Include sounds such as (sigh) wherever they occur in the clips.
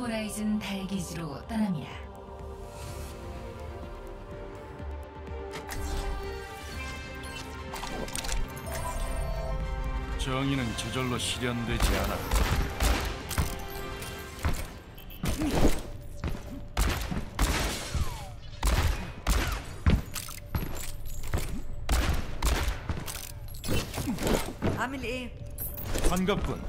호라이즌 달기지로 떠납니다. 정의는 저절로 실현되지 않아. 반갑군.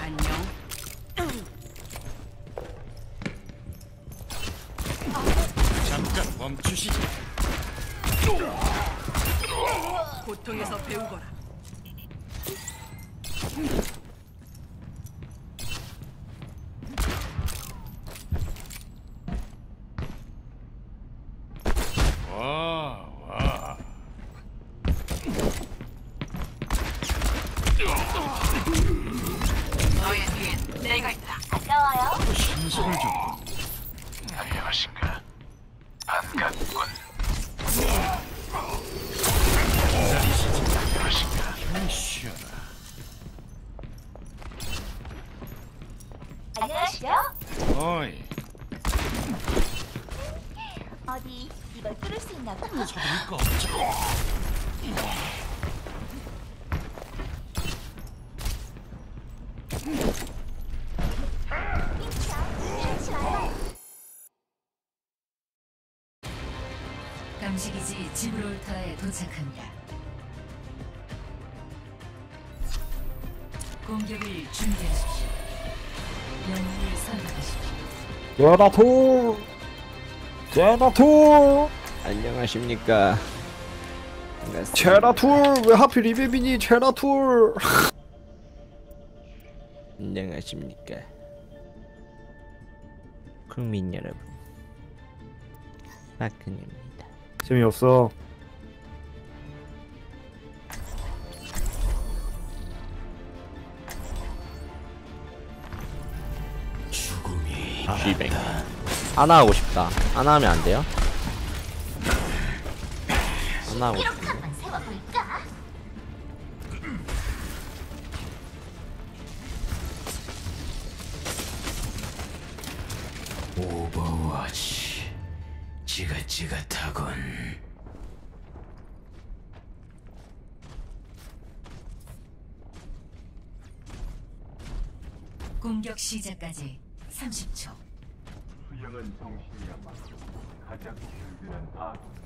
안녕. 멈추시지. 고통에서 배우거라. 와, 와. 너의 뒤엔 내가 있다. 신선을 줬군. 안녕하신가? 거 없죠. 감시기지 지브롤터에 도착합니다. 공격을 준비하십시오. 영웅을 선택하십시오. 제라툴 제라툴 안녕하십니까. 제라툴 왜 하필 리베빈이 제라툴 (laughs) 안녕하십니까. 국민 여러분. 마크입니다. 재미없어 쥐뱅. 하나 하고 싶다. 하나 하면 안 돼요? 한번 세워볼까? 오버워치 지긋지긋하군 공격 시작까지 30초. 수영은 정신이야말로 가장 힘든 아군.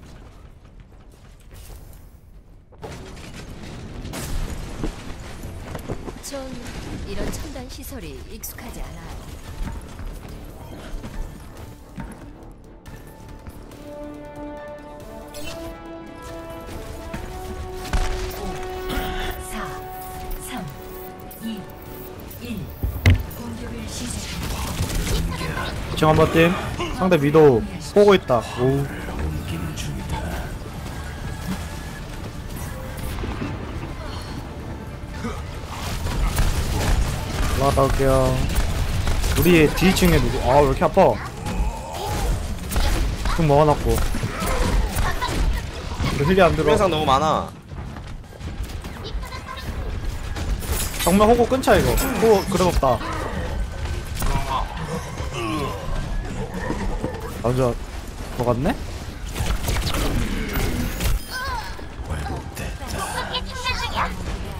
전 이런 첨단 시설이 익숙하지 않아요. 4, 3, 2, 1. 공격을 시작합니다. 2층 한번 띵 상대 미도 보고 있다 오 올라갔다 올게요 우리 D층에 누구 아왜 이렇게 아파 좀 먹어놨고 우리 힐이 안 들어 투명상 너무 많아. 정말 호구 끊자 이거 호구 그래 없다 먼저 먹었네?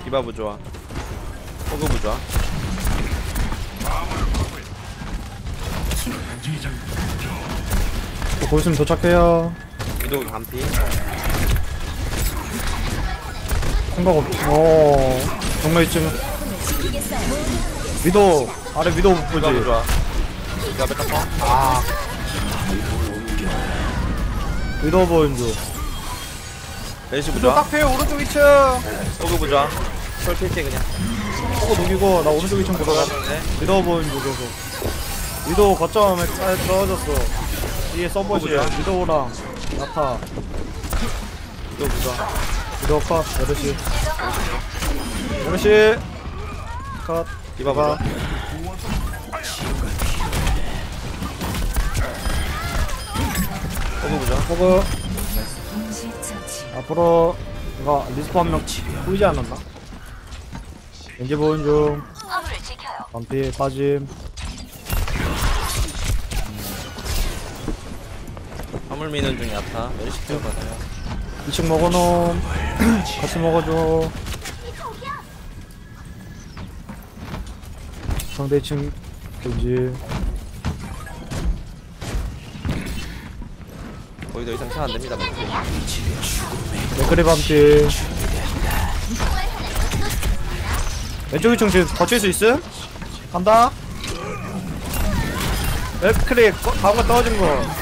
디바부 좋아. 호그부 좋아. 보시면 도착해요 위도우 반피. 생각 없 어, 정말 이쯤 위도 아래 위도 못 보지 디바부 좋아. 디바 뺐다 퍼. 아 위도 보인 줄 벤시부 좋아. 딱해 오른쪽 2층 호그부 좋아. 설 필게 그냥. 호구 녹이고 나 오른쪽 2층 보다가. 위도 보인 줄 계속 위도 거점에 잘 떨어졌어 뒤에 서버시야 위도랑 나타 위도우 좋아. 위도 컷 8시 8시 컷 좋아. 호구 동시 처치. 앞으로 이거 리스프 한명 보이지 않았나? 왠지 보인 중. 반피 빠짐 화물 미는 중에 야타 메르시 케어 받아요 2층 먹어놓음. (clears throat) 같이 먹어줘. 상대 2층 겐지. 거의 더 이상 차 안됩니다 맥그리 밤피 왼쪽 2층 지금 버틸 수 있음? 간다. 맥크리 가고 떨어진 거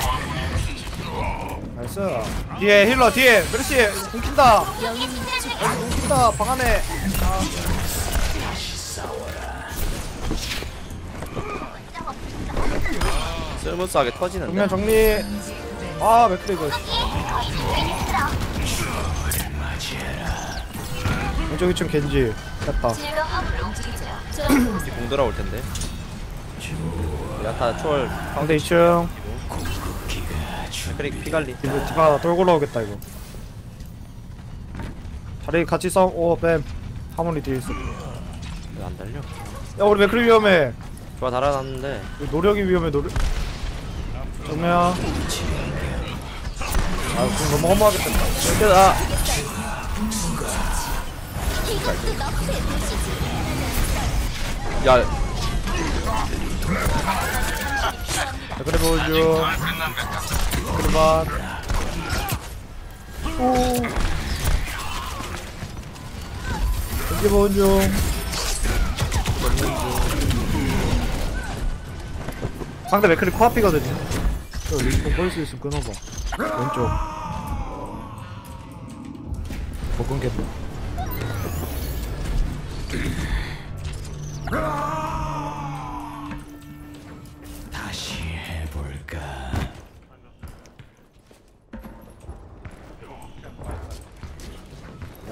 나이스 뒤에 힐러 뒤에. 메르시 공킨다. 공킨다 방 안에. 쓸모스하게 터지는데? 정면 정리. 아 맥크리 이거. 왼쪽 2층 겐지. 됐다. 이공 돌아올 텐데. 야타 초월 상대 2층 맥크리 피갈리. 이거 디바 돌고 나오겠다 이거. 자리 같이 싸움. 오뱀. 하모니 뒤에 있어. 왜안 달려? 야 우리 맥크리 위험해. 좋아 달아났는데. 우리 노력이 위험해 노력. 정면 아 그럼 너무 허무하겠다. 아. 야, 맥크리 보여 반 오. 겐지 보여줘 상대 맥크리 코앞이거든요. 저 리스폰 걸수 있으면 끊어봐. 왼쪽. 못 끊겠다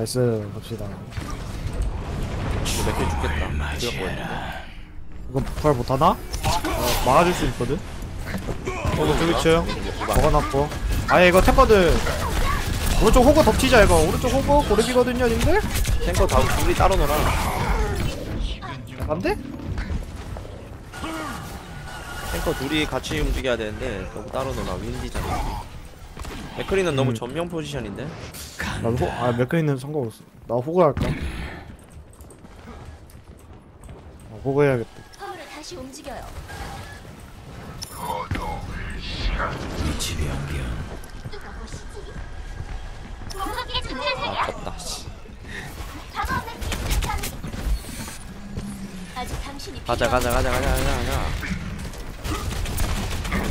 나이스 갑시다. 맥크리 죽겠다. 이거 부활 못하나? 어, 막아줄 수 있거든? 어, 저기 2층 먹어놨고. 아예 이거 탱커들. 오른쪽 호그 덮치자 이거. 오른쪽 호그 고르기거든요 님들? 탱커 다 둘이 따로 놀아. 안 돼? 탱커 둘이 같이 움직여야 되는데 너무 따로 놀아. 윈디잖아 맥크리는 너무 음. 전면 포지션인데 나도 호, 아 맥크리는 상관없어 나 호그 할까? 아, 호그 해야겠다 화물을 다시 움직여요. 위치 변경. 누가 보시지? 공격의 아. 덥다 씨 가자 가자 가자 가자 가자 가자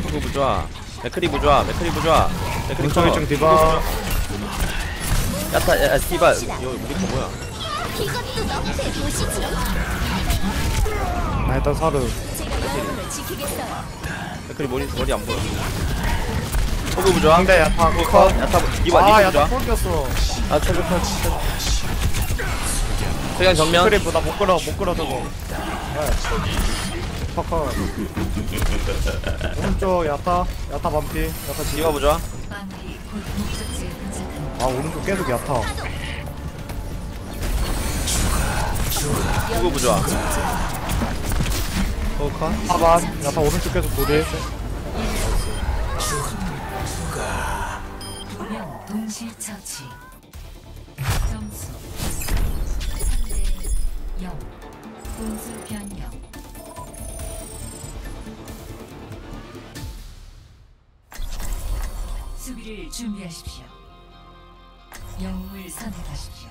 호구 부좋아 맥크리 부좋아 맥크리 부좋아 맥크리 왼쪽 커 2층 디바. 야타 야 스티바 이거 우리 거 뭐야. 나 일단 사르. 맥크리 머리 머리 안 보여. 호구 부좋아 상대 야타 컷. 야타 부- 이봐 아 야타 폴 꼈어. 아 최근 컷 최근 정면. 맥크리 나못 끌어 못 끌어 저거 파커 오른쪽 야타 야타 반피 야타 곧 목적지에 도착합니다. 아 오른쪽 계속 야타 부좋아 호구 컷 하반 야타 오른쪽 계속 돌이 두명 동시 처치. 점수 3대 0. 공수 변경. 수비를 준비하십시오. 영웅을 선택하십시오.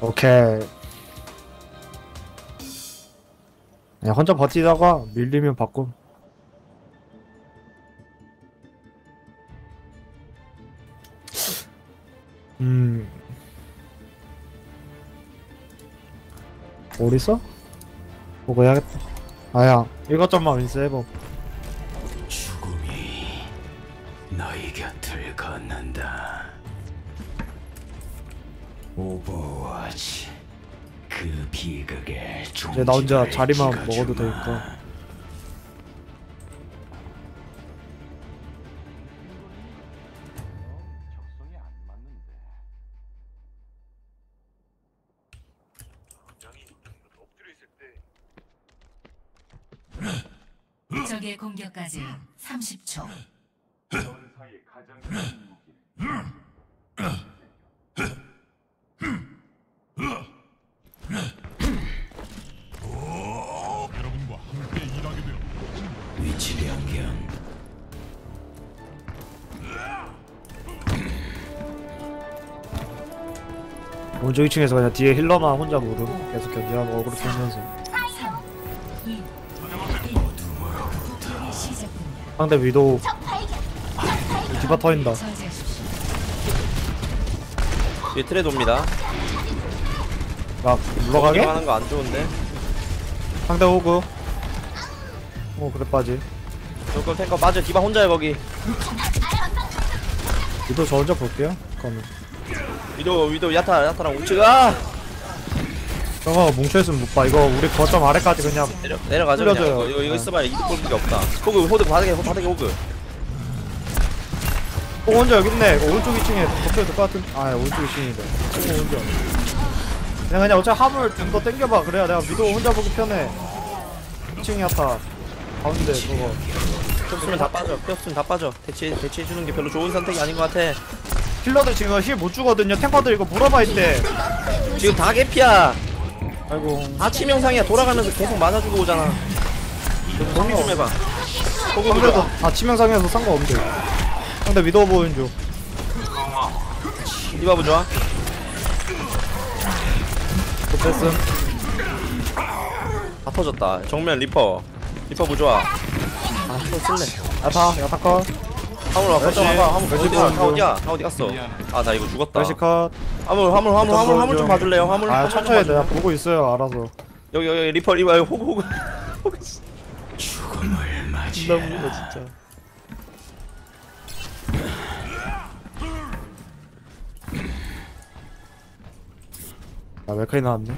오케이 그냥 혼자 버티다가 밀리면 바꿔 음 어디 있어? 보고 해야겠다 아야 이것저것 인스 해봐 죽음이 너희 곁을 걷는다. 오버워치 그 비극의 이제 나 혼자 자리만. 먹어도 되니까 적의 공격까지 30초. 전사의 가장 큰 무기는 위치 변경. 오른쪽 2층에서 그냥 뒤에 힐러만 혼자 모름 계속 견제하고 어그로 끌면서 상대 위도우 적 발견. 디바 터인다. 뒤에 트레 돕니다. 막 물러가게? 하는 거 안 좋은데. 상대 호그 어 그래 빠지 조금 탱커 빠져. 디바 혼자야 거기. 위도우 저 혼자 볼게요 그러면 위도 위도 야타 야타랑 우측 아 저거 뭉쳐있으면 못봐 이거 우리 거점 아래까지 그냥 내려 내려가자 그냥. 흘려줘요. 이거 이거, 이거 네. 있어봐야 이득 볼게 없다. 호그 호드 바닥에 바닥에 호그. 어 혼자 여기 있네 이거 오른쪽 2층에 덮여야 될 것 같은 아 오른쪽 2층이네 어 혼자 그냥 그냥 어차피 화물 좀더 땡겨봐 그래야 내가 위도우 혼자 보기 편해 2층이 야타 가운데 그거 폈으면 다 빠져. 폈으면 다 빠져. 대체 대체해 주는 게 별로 좋은 선택이 아닌 것 같아. 힐러들 지금 힐 못 주거든요 탱커들 이거 물어봐 이때 지금 다 개피야. 아이고 다 치명상이야. 돌아가면서 계속 맞아주고 오잖아. 좀 정리 좀 해봐. 상대도 보자. 다 치명상해서 상관없는데 상대 위도우 보는 중 디바 부좋아. 또 뺐음 다 터졌다. 정면 리퍼. 리퍼 부좋아. 아, 또 쓸래. 야타 야타컷 화물 와, 거점 멸시, 와봐. 화물 어디야? 보는 다 어디야? 다 어디 갔어? 아, 나 이거 죽었다. 멸시컷 화물, 화물, 화물, 화물, 화물 좀 봐줄래요? 화물. 아 화물 좀 천천히 내가 봐줄래요? 보고 있어요 알아서 여기, 여기 리퍼, 리퍼, 여기 호구, 호구. 호구. 죽음을 나 맞이해라. 무다 진짜. 아 멜카이 나왔네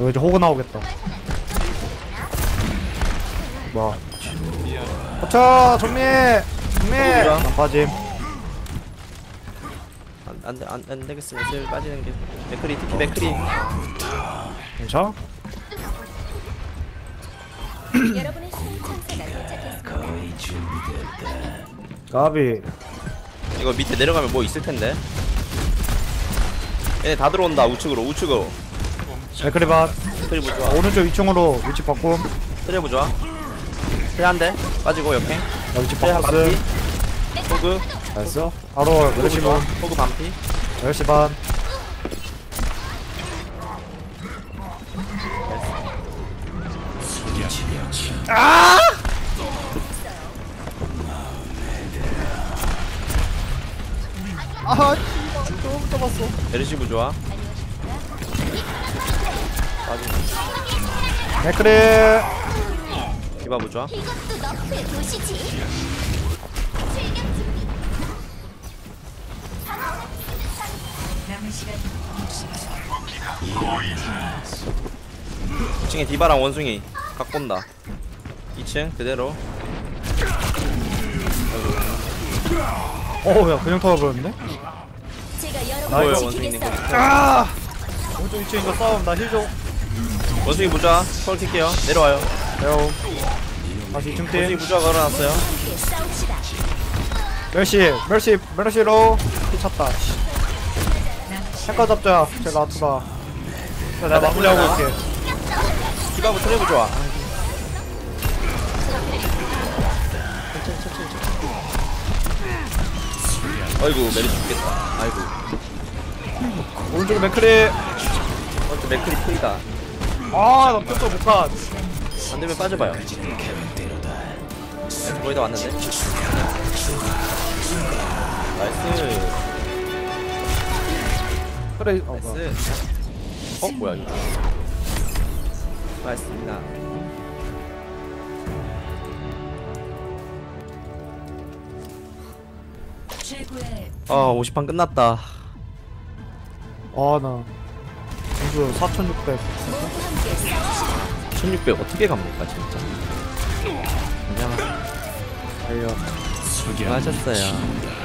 여기 이제 호그 나오겠다 뭐 거쳐 정리 정리 호그야? 안 빠짐 안, 안, 돼, 안, 안 되겠으면 슬 빠지는 게. 맥크리, 특히 맥크리. 괜찮아? 여러분의. 까비 이거 밑에 내려가면 뭐 있을 텐데. 얘네 다 들어온다, 우측으로, 우측으로. 맥크리 반 트리 부좋아. 오른쪽 2층으로 위치 바꿈 트리 부좋아. 트리 한 대. 빠지고, 옆에. 나 위치 트리 한 바꿨음 반피. 호그. 됐어 바로 호그 멜시 부좋아. 반 호그 반피. 멜시 반 메르시 부좋아. 맥크리 디바. 이것도 너프의 도시지. 시간 60초. 2층에 디바랑 원숭이 각 본다 2층 그대로 어우야 그냥 터져버렸네 제가 여러분을 원숭이 있는 지키겠어요. 아 오른쪽 2층 이거 싸움 나 힐좀 원숭이 부좌 서울 킬게요. 내려와요. 배우 다시 2층 원숭이 팀 부좌 걸어놨어요. 멸시 멸시 멸시로 피 찼다. 남은 시간 탱커 잡자. 제가 아프다 자, 내가 마무리하고 올게. 디바부 트레 부좌 아이고 메리 죽겠다. 아이고. 오른쪽 맥크리. 어째 맥크리 프리다 아나 뼈도 못가 안되면 빠져봐요. 거의 다 왔는데? 나이스. 그래 어 뭐야. 나이스. 어 뭐야 이거? 최고의 아 50판 끝났다. 아나 점수 4600 모두 함께 싸웁시다. 1600 어떻게 갑니까 진짜? 안녕하세요 달려 수고하셨어요